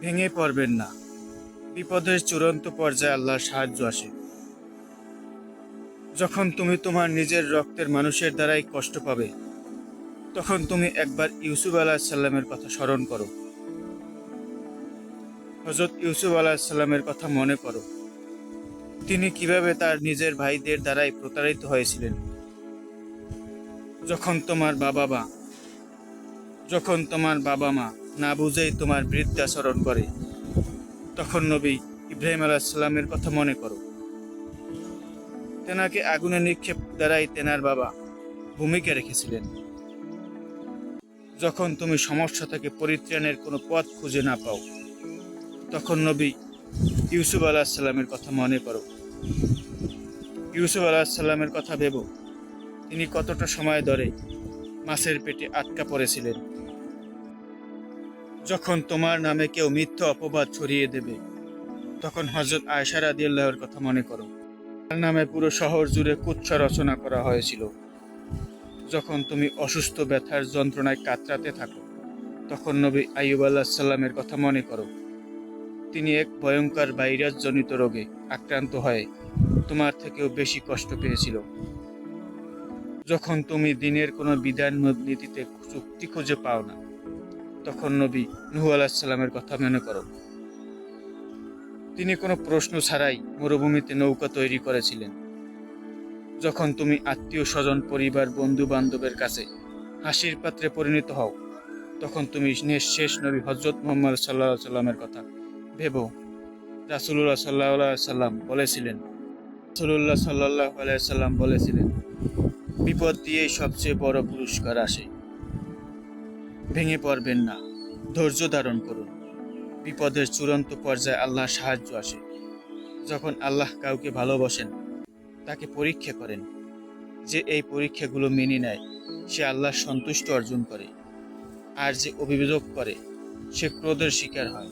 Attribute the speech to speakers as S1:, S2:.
S1: ভেঙে পড়বেন না। বিপদের চূড়ান্ত পর্যায়ে আল্লাহর সাহায্য আসে। যখন তুমি তোমার নিজের রক্তের মানুষের দ্বারাই কষ্ট পাবে, তখন তুমি একবার ইউসুফ আলাহ সাল্লামের কথা স্মরণ করো। হজরত ইউসুফ আলাহ সাল্লামের কথা মনে করো। তিনি কীভাবে তার নিজের ভাইদের দ্বারাই প্রতারিত হয়েছিলেন। যখন তোমার বাবা মা, যখন তোমার বাবা মা না বুঝেই তোমার বৃদ্ধাচরণ করে। তখন নবী ইব্রাহিম আলাহিসাল্লামের কথা মনে করো। তেনাকে আগুনে নিক্ষেপ দ্বারাই তেনার বাবা ভূমিকা রেখেছিলেন। যখন তুমি সমস্যা থেকে পরিত্রাণের কোনো পথ খুঁজে না পাও, তখন নবী ইউসুফ আলাহিসাল্লামের কথা মনে করো। ইউসুফ আলাহিসাল্লামের কথা ভেবো, তিনি কতটা সময় ধরে মাছের পেটে আটকা পড়েছিলেন। যখন তোমার নামে কেউ মিথ্যা অপবাদ ছড়িয়ে দেবে, তখন হজরত আয়সা রাদিয়াল্লাহর কথা মনে করো। তার নামে পুরো শহর জুড়ে কুচ্ছা রচনা করা হয়েছিল। যখন তুমি অসুস্থ ব্যথার যন্ত্রণায় কাতরাতে থাকো, তখন নবী আইয়ুব আল্লাহ সাল্লামের কথা মনে করো। তিনি এক ভয়ঙ্কর ভাইরাসজনিত রোগে আক্রান্ত হয়ে তোমার থেকেও বেশি কষ্ট পেয়েছিল। যখন তুমি দিনের কোনো বিধান নীতিতে চুক্তি খুঁজে পাও না তখন নবী নুহ আলাহিসাল্লামের কথা মনে করো। তিনি কোনো প্রশ্ন ছাড়াই মরুভূমিতে নৌকা তৈরি করেছিলেন। যখন তুমি আত্মীয় স্বজন, পরিবার বন্ধু বান্ধবের কাছে হাসির পাত্রে পরিণত হও, তখন তুমি শেষ নবী হজরত মোহাম্মদ সাল্লাহ সাল্লামের কথা ভেবো। রাসুল্লাহ সাল্লাহ সাল্লাম বলেছিলেন রাসুল্লাহ সাল্লাহ সাল্লাম বলেছিলেন, বিপদ দিয়েই সবচেয়ে বড় পুরস্কার আসে। ভেঙে পড়বেন না। ধৈর্য ধারণ করুন। বিপদের চূড়ান্ত পর্যায়ে আল্লাহর সাহায্য আসে। যখন আল্লাহ কাউকে ভালোবাসেন, তাকে পরীক্ষা করেন। যে এই পরীক্ষাগুলো মেনে নেয়, সে আল্লাহর সন্তুষ্ট অর্জন করে। আর যে অভিযোগ করে, সে ক্রোধের শিকার হয়।